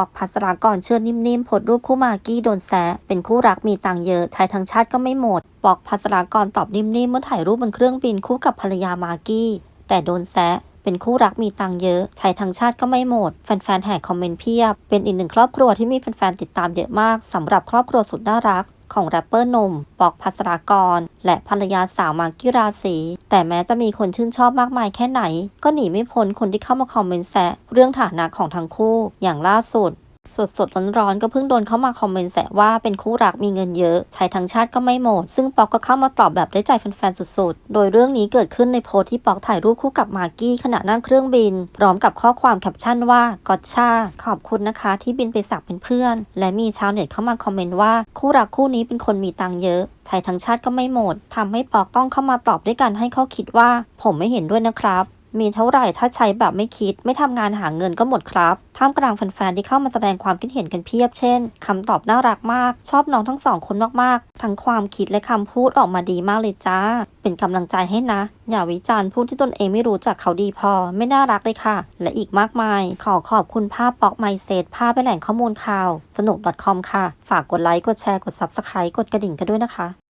อกพัสรากรเชื่อนิ่มๆโพสรูปคู่มากกี้โดนแซะเป็นคู่รักมีตังเยอะใช้ทั้งชาติก็ไม่หมดปอกพัสรากรตอบนิ่มๆเมื่อถ่ายรูปบนเครื่องบินคู่กับภรรยามากกี้ แต่โดนแซะเป็นคู่รักมีตังเยอะ ใช้ทั้งชาติก็ไม่หมด แฟนๆแห่คอมเมนต์เพียบ เป็นอีกหนึ่งครอบครัวที่มีแฟนๆติดตามเยอะมากสำหรับครอบครัวสุดน่ารัก ของแรปเปอร์หนุ่มปอกพัสรากร และภรรยาสาวมากกี้ราศีแต่แม้จะมีคนชื่นชอบมากมายแค่ไหน ก็หนีไม่พ้นคนที่เข้ามาคอมเมนต์แซะเรื่องฐานะของทั้งคู่ อย่างล่าสุด สดสดๆร้อนๆก็เพิ่งโดนเข้ามาคอมเมนต์แซะว่าเป็นคู่รักมีเงินเยอะ ใช้ทั้งชาติก็ไม่หมด ซึ่งป๊อกก็เข้ามาตอบแบบได้ใจแฟนๆสุดๆ โดยเรื่องนี้เกิดขึ้นในโพสต์ที่ป๊อกถ่ายรูปคู่กับมากกี้ขณะนั่งเครื่องบิน พร้อมกับข้อความแคปชั่นว่ากอดชาขอบคุณนะคะ ที่บินไปสักเป็นเพื่อน และมีชาวเน็ตเข้ามาคอมเมนต์ว่าคู่รักคู่นี้เป็นคนมีตังเยอะใช้ทั้งชาติก็ไม่หมดทำให้ปอกต้องเข้ามาตอบด้วยการให้ข้อคิดว่า ผมไม่เห็นด้วยนะครับ มีเท่าไหร่ถ้าใช้แบบไม่คิด ไม่ทำงานหาเงินก็หมดครับ ท่ามกลางแฟนๆที่เข้ามาแสดงความคิดเห็นกันเพียบเช่นคำตอบน่ารักมาก ชอบน้องทั้งสองคนมากๆ ทั้งความคิดและคำพูดออกมาดีมากเลยจ้า เป็นกำลังใจให้นะ อย่าวิจารณ์ผู้ที่ตนเองไม่รู้จักเขาดีพอ ไม่น่ารักเลยค่ะ และอีกมากมาย ขอขอบคุณภาพปอกไมเซตภาพไปนแหล่งข้อมูลข่าว สนุก .com ค่ะ ฝากกดไลค์กดแชร์กด subscribe กดกระดิ่งกันด้วยนะคะ